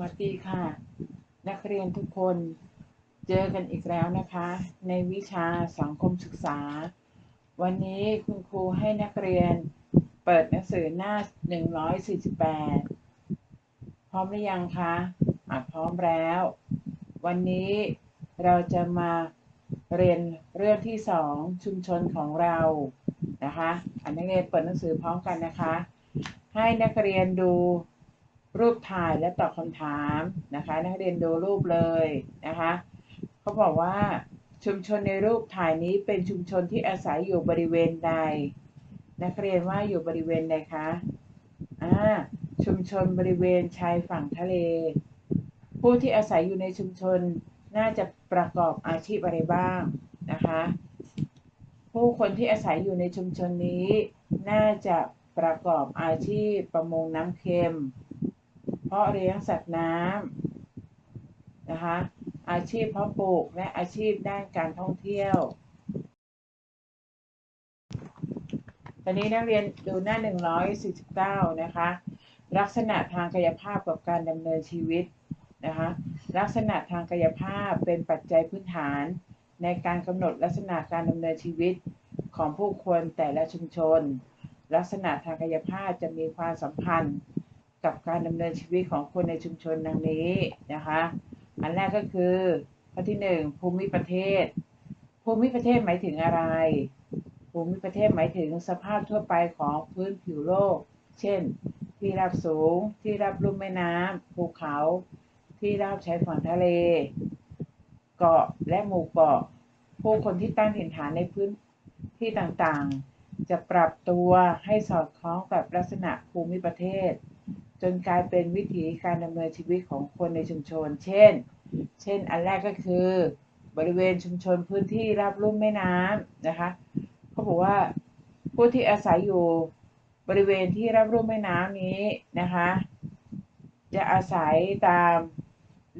วัสดีค่ะ นักเรียนทุกคนเจอกันอีกแล้วนะคะ ในวิชาสังคมศึกษา วันนี้คุณครูให้นักเรียนเปิดหนังสือหน้า 148 พร้อมหรือยังคะอะพร้อมแล้ว วันนี้เราจะมาเรียนเรื่องที่สองชุมชนของเรานะคะอันนักเรียนเปิดหนังสือพร้อมกันนะคะ ให้นักเรียนดู รูปถ่ายและตอบคำถามนะคะ นักเรียนดูรูปเลยนะคะเขาบอกว่าชุมชนในรูปถ่ายนี้เป็นชุมชนที่อาศัยอยู่บริเวณใด นักเรียนว่าอยู่บริเวณใดคะอ่าชุมชนบริเวณชายฝั่งทะเล ผู้ที่อาศัยอยู่ในชุมชนน่าจะประกอบอาชีพอะไรบ้างนะคะ ผู้คนที่อาศัยอยู่ในชุมชนนี้ น่าจะประกอบอาชีพประมงน้ำเค็มาะเลี้ยงสัตว์น้ำนะคะ อาชีพเพาะปลูกและอาชีพด้านการท่องเที่ยว ตอนนี้นักเรียนดูหน้า 149 นะคะ ลักษณะทางกายภาพกับการดำเนินชีวิตนะคะ ลักษณะทางกายภาพเป็นปัจจัยพื้นฐาน ในการกำหนดลักษณะการดำเนินชีวิตของผู้คนแต่ละชุมชน ลักษณะทางกายภาพจะมีความสัมพันธ์ กับการดำเนินชีวิตของคนในชุมชนดังนี้นะคะ อันแรกก็คือข้อที่หนึ่งภูมิประเทศ ภูมิประเทศหมายถึงอะไร ภูมิประเทศหมายถึงสภาพทั่วไปของพื้นผิวโลก เช่น ที่ราบสูง ที่ราบลุ่มแม่น้ำภูเขา ที่ราบชายฝั่งทะเล เกาะและหมู่เกาะ ผู้คนที่ตั้งถิ่นฐานในพื้นที่ต่างๆ จะปรับตัวให้สอดคล้องกับลักษณะภูมิประเทศ จนกลายเป็นวิถีการดำเนินชีวิตของคนในชุมชน เช่น เช่น อันแรกก็คือบริเวณชุมชนพื้นที่ราบลุ่มแม่น้ำนะคะเขาบอกว่าผู้ที่อาศัยอยู่บริเวณที่ราบลุ่มแม่น้ำนี้นะคะ จะอาศัยตาม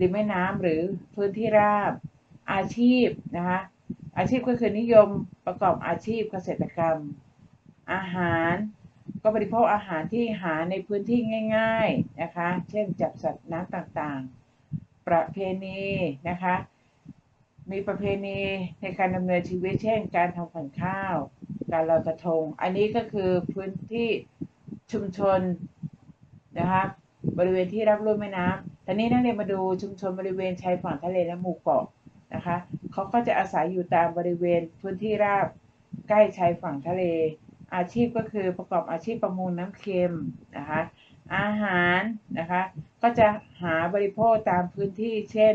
ริมแม่น้ำหรือพื้นที่ราบอาชีพนะคะอาชีพก็คือนิยมประกอบอาชีพเกษตรกรรม อาหาร ก็บริโภคอาหารที่หาในพื้นที่ง่าย ๆนะคะ เช่นจับสัตว์น้ำต่างๆ ประเพณีนะคะ มีประเพณีในการดำเนินชีวิต เช่น การทำขวัญข้าว การลอยกระทง อันนี้ก็คือพื้นที่ชุมชนนะคะบริเวณที่รับรุ่มแม่น้ำทีนี้นักเรียนมาดูชุมชนบริเวณชายฝั่งทะเลและหมู่เกาะนะคะเขาก็จะอาศัยอยู่ตามบริเวณพื้นที่ราบใกล้ชายฝั่งทะเล อาชีพก็คือประกอบอาชีพประมงน้ำเค็มนะคะ อาหารนะคะ ก็จะหาบริโภคตามพื้นที่ เช่น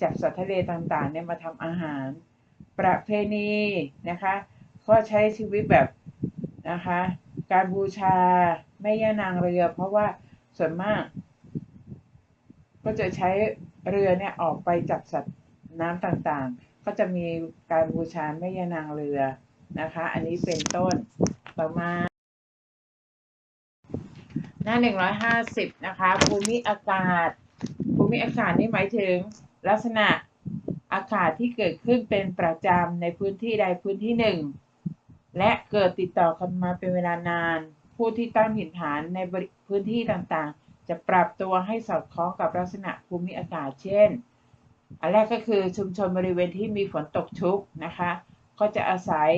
จับสัตว์ทะเลต่างๆเนี่ยมาทำอาหาร ประเพณีนะคะก็ใช้ชีวิตแบบนะคะ การบูชาแม่ย่านางเรือ เพราะว่าส่วนมาก ก็จะใช้เรือเนี่ยออกไปจับสัตว์น้ำต่างๆ ก็จะมีการบูชาแม่ย่านางเรือนะคะ อันนี้เป็นต้น ต่อมา หน้าหนึ่งร้อยห้าสิบนะคะ ภูมิอากาศ ภูมิอากาศนี่หมายถึงลักษณะอากาศที่เกิดขึ้นเป็นประจำในพื้นที่ใดพื้นที่หนึ่ง และเกิดติดต่อกันมาเป็นเวลานาน ผู้ที่ตั้งถิ่นฐานในพื้นที่ต่างๆ จะปรับตัวให้สอดคล้องกับลักษณะภูมิอากาศเช่น อันแรกก็คือชุมชนบริเวณที่มีฝนตกชุกนะคะ ก็จะอาศัย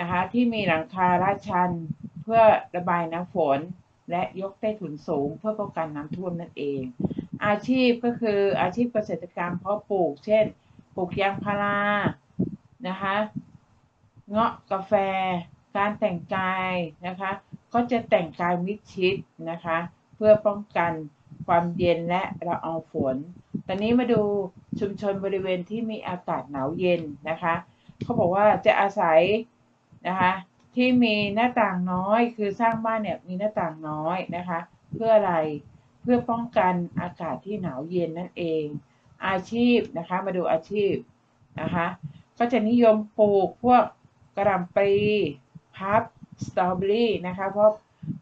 นะคะที่มีหลังคาลาดชัน เพื่อระบายน้ำฝน และยกใต้ถุนสูงเพื่อป้องกันน้ำท่วมนั่นเอง อาชีพก็คืออาชีพเกษตรกรรมเพาะปลูก เช่น ปลูกยางพารานะคะเงาะกาแฟ การแต่งกายนะคะ ก็จะแต่งกายมิดชิดนะคะ เพื่อป้องกันความเย็นและละอองฝน ตอนนี้มาดูชุมชนบริเวณที่มีอากาศหนาวเย็นนะคะ เขาบอกว่าจะอาศัย นะคะที่มีหน้าต่างน้อยคือสร้างบ้านเนี่ยมีหน้าต่างน้อยนะคะ เพื่ออะไรเพื่อป้องกันอากาศที่หนาวเย็นนั่นเอง อาชีพนะคะมาดูอาชีพนะคะก็จะนิยมปลูกพวกกระหล่ำปลีพับสตรอเบอรี่นะคะเพราะ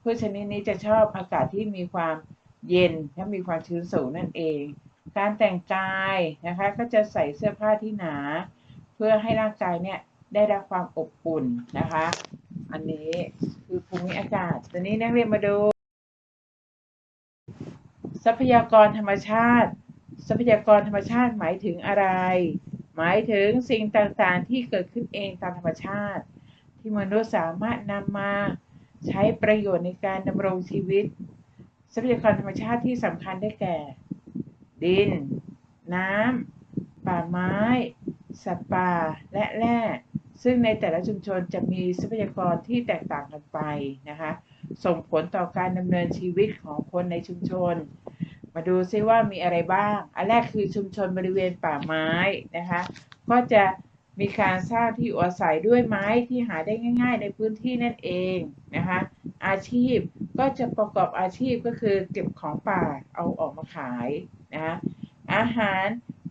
พืชชนิดนี้จะชอบอากาศที่มีความเย็นและมีความชื้นสูงนั่นเอง การแต่งกายนะคะก็จะใส่เสื้อผ้าที่หนา เพื่อให้ร่างกายเนี่ย ได้รับความอบอุ่นนะคะ อันนี้คือภูมิอากาศตอนนี้นักเรียนมาดู ทรัพยากรธรรมชาติ ทรัพยากรธรรมชาติหมายถึงอะไร หมายถึงสิ่งต่างๆที่เกิดขึ้นเองตามธรรมชาติ ที่มนุษย์สามารถนำมาใช้ประโยชน์ในการดำรงชีวิต ทรัพยากรธรรมชาติที่สำคัญได้แก่ ดิน น้ำป่าไม้ สัตว์ป่า และแร่ ซึ่งในแต่ละชุมชนจะมีทรัพยากรที่แตกต่างกันไปนะคะส่งผลต่อการดำเนินชีวิตของคนในชุมชน มาดูซิว่ามีอะไรบ้าง อันแรกคือชุมชนบริเวณป่าไม้นะคะก็จะมีการสร้างที่อยู่อาศัยด้วยไม้ที่หาได้ง่าย ๆ ในพื้นที่นั่นเองนะคะอาชีพก็จะประกอบอาชีพก็คือเก็บของป่าเอาออกมาขายนะคะอาหาร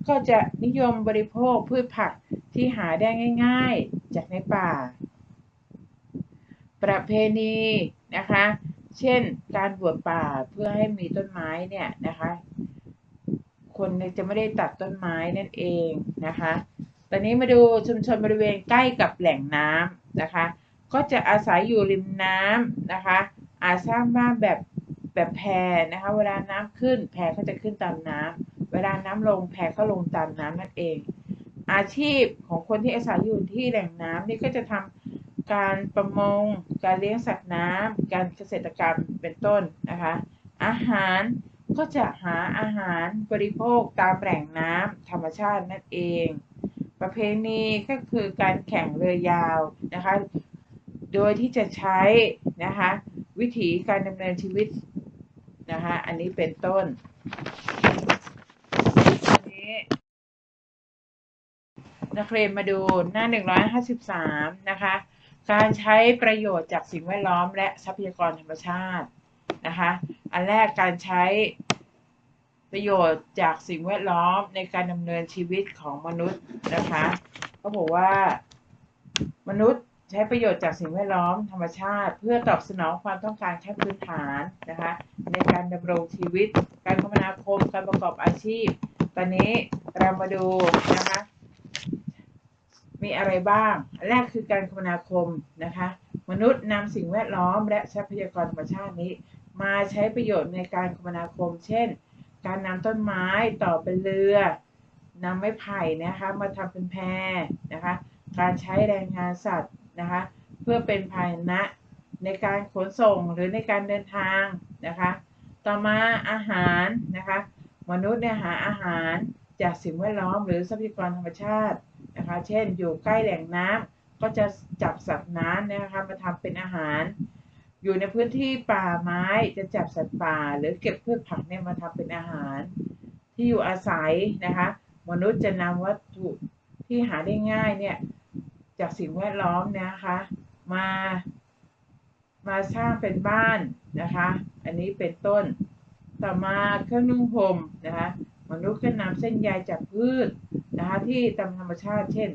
ก็จะนิยมบริโภคพืชผักที่หาได้ง่าย จากในป่า ประเพณีนะคะ เช่นการบวชป่าเพื่อให้มีต้นไม้เนี่ยนะคะ คนจะไม่ได้ตัดต้นไม้นั่นเองนะคะ ตอนนี้มาดูชุมชนบริเวณใกล้กับแหล่งน้ำนะคะ ก็จะอาศัยอยู่ริมน้ำนะคะ อาจสร้างบ้านแบบแบบแพนะคะ เวลาน้ำขึ้นแพก็จะขึ้นตามน้ำเวลาน้ำลงแพก็ลงตามน้ำนั่นเอง อาชีพของคนที่อาศัยอยู่ที่แหล่งน้ำนี่ก็จะทำการประมง การเลี้ยงสัตว์น้ำการเกษตรกรรมเป็นต้นนะคะ อาหารก็จะหาอาหารบริโภคตามแหล่งน้ำธรรมชาตินั่นเอง ประเพณีก็คือการแข่งเรือยาวนะคะ โดยที่จะใช้นะคะวิถีการดำเนินชีวิตนะคะอันนี้เป็นต้นอัน นักเรียนมาดูหน้า 153 นะคะ การใช้ประโยชน์จากสิ่งแวดล้อมและทรัพยากรธรรมชาตินะคะ อันแรกการใช้ประโยชน์จากสิ่งแวดล้อมในการดำเนินชีวิตของมนุษย์นะคะเขาบอกว่า มนุษย์ใช้ประโยชน์จากสิ่งแวดล้อมธรรมชาติ เพื่อตอบสนองความต้องการขั้นพื้นฐานนะคะในการดำรงชีวิต การคมนาคมการประกอบอาชีพ ตอนนี้เรามาดูนะคะ มีอะไรบ้าง แรกคือการคมนาคมนะคะ มนุษย์นำสิ่งแวดล้อมและทรัพยากรธรรมชาตินี้ มาใช้ประโยชน์ในการคมนาคม เช่น การนำต้นไม้ต่อเป็นเรือนำไม้ไผ่นะคะมาทำเป็นแพนะคะ การใช้แรงงานสัตว์นะคะ เพื่อเป็นพาหนะในการขนส่งหรือในการเดินทางนะคะ ต่อมาอาหารนะคะ มนุษย์เนี่ยหาอาหารจากสิ่งแวดล้อมหรือทรัพยากรธรรมชาติ นะคะ เช่น อยู่ใกล้แหล่งน้ำก็จะจับสัตว์น้ำนะคะมาทำเป็นอาหาร อยู่ในพื้นที่ป่าไม้จะจับสัตว์ป่า หรือเก็บพืชผักเนี่ยมาทำเป็นอาหาร ที่อยู่อาศัยนะคะ มนุษย์จะนำวัตถุที่หาได้ง่ายเนี่ยจากสิ่งแวดล้อมนะคะมามาสร้างเป็นบ้านนะคะ อันนี้เป็นต้น ต่อมาเครื่องนุ่งห่มนะคะ มนุษย์ก็นำเส้นใยจากพืช นะคะที่ตามธรรมชาติเช่น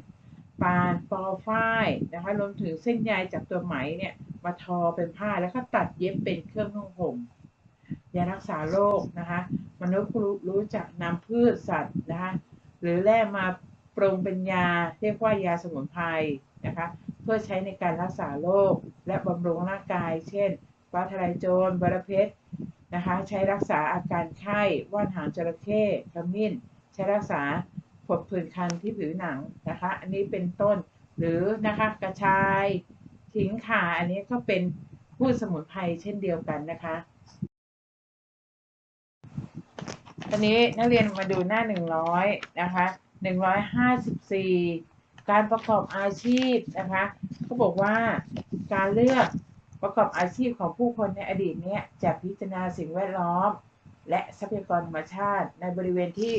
ปานปอฝ้ายนะคะรวมถึงเส้นใยจากตัวไหมเนี่ยมาทอเป็นผ้าแล้วก็ตัดเย็บเป็นเครื่องนุ่งห่มยารักษาโรคนะคะมนุษย์รู้รู้จักนำพืชสัตว์นะคะหรือแร่มาปรุงเป็นยาเรียกว่ายาสมุนไพรนะคะเพื่อใช้ในการรักษาโรคและบำรุงร่างกาย เช่นฟ้าทลายโจรบรเพชรนะคะใช้รักษาอาการไข้ว่านหางจระเข้ขมิ้น ใช้รักษา ดผื่นคันที่ผิวหนังนะคะ อันนี้เป็นต้นหรือนะคะกระชายขิงข่าอันนี้ก็เป็นพืชสมุนไพรเช่นเดียวกันนะคะตอนนี้นักเรียนมาดูหน้า100นะคะ154การประกอบอาชีพนะคะเขาบอกว่าการเลือกประกอบอาชีพของผู้คนในอดีตเนี้ยจะพิจารณาสิ่งแวดล้อม และทรัพยากรธรรมชาติในบริเวณที่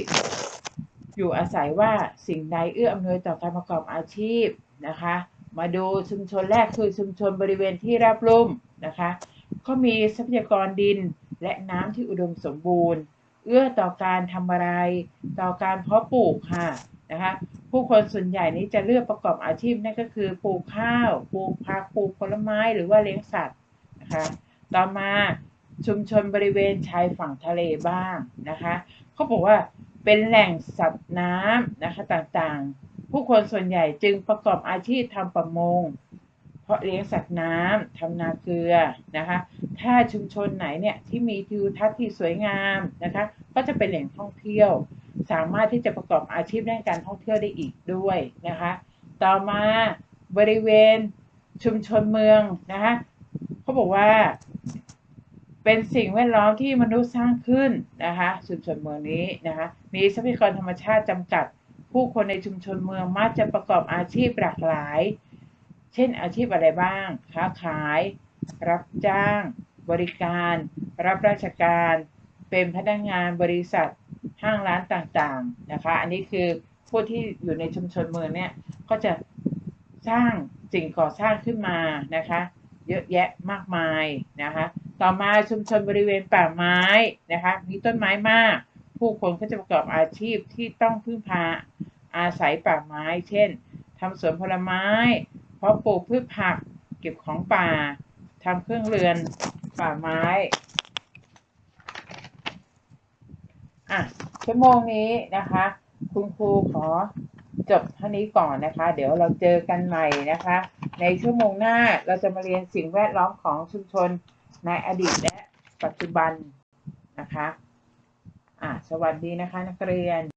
อยู่อาศัยว่าสิ่งใดเอื้ออำนวยต่อการประกอบอาชีพนะคะ มาดูชุมชนแรกคือชุมชนบริเวณที่ราบลุ่มนะคะก็มีทรัพยากรดินและน้ำที่อุดมสมบูรณ์ เอื้อต่อการทำอะไร ต่อการเพาะปลูกค่ะนะคะผู้คนส่วนใหญ่นี้จะเลือกประกอบอาชีพนั่นก็คือปลูกข้าวปลูกผักปลูกผลไม้หรือว่าเลี้ยงสัตว์นะคะต่อมาชุมชนบริเวณชายฝั่งทะเลบ้างนะคะเขาบอกว่า เป็นแหล่งสัตว์น้ำนะคะต่างๆ ผู้คนส่วนใหญ่จึงประกอบอาชีพทำประมง เพาะเลี้ยงสัตว์น้ำทำนาเกลือนะคะ ถ้าชุมชนไหนเนี่ยที่มีทิวทัศน์ที่สวยงามนะคะ ก็จะเป็นแหล่งท่องเที่ยว สามารถที่จะประกอบอาชีพด้านการท่องเที่ยวได้อีกด้วยนะคะ ต่อมาบริเวณชุมชนเมืองนะคะเขาบอกว่า เป็นสิ่งแวดล้อมที่มนุษย์สร้างขึ้นนะคะชุมชนเมืองนี้นะคะมีทรัพยากรธรรมชาติจำกัด ผู้คนในชุมชนเมืองมักจะประกอบอาชีพหลากหลาย เช่นอาชีพอะไรบ้าง ค้าขาย รับจ้าง บริการ รับราชการ เป็นพนักงานบริษัทห้างร้านต่างๆนะคะ อันนี้คือผู้ที่อยู่ในชุมชนเมืองเนี่ยก็จะสร้างสิ่งก่อสร้างขึ้นมานะคะ เยอะแยะมากมายนะคะ ต่อมาชุมชนบริเวณป่าไม้นะคะมีต้นไม้มาก ผู้คนก็จะประกอบอาชีพที่ต้องพึ่งพาอาศัยป่าไม้ เช่นทำสวนผลไม้ เพาะปลูกพืชผัก เก็บของป่าทำเครื่องเรือนป่าไม้อะชั่วโมงนี้นะคะ คุณครูขอจบเท่านี้ก่อนนะคะ เดี๋ยวเราเจอกันใหม่นะคะ ในชั่วโมงหน้าเราจะมาเรียนสิ่งแวดล้อมของชุมชน ในอดีตและปัจจุบันนะคะ อ่าสวัสดีนะคะนักเรียน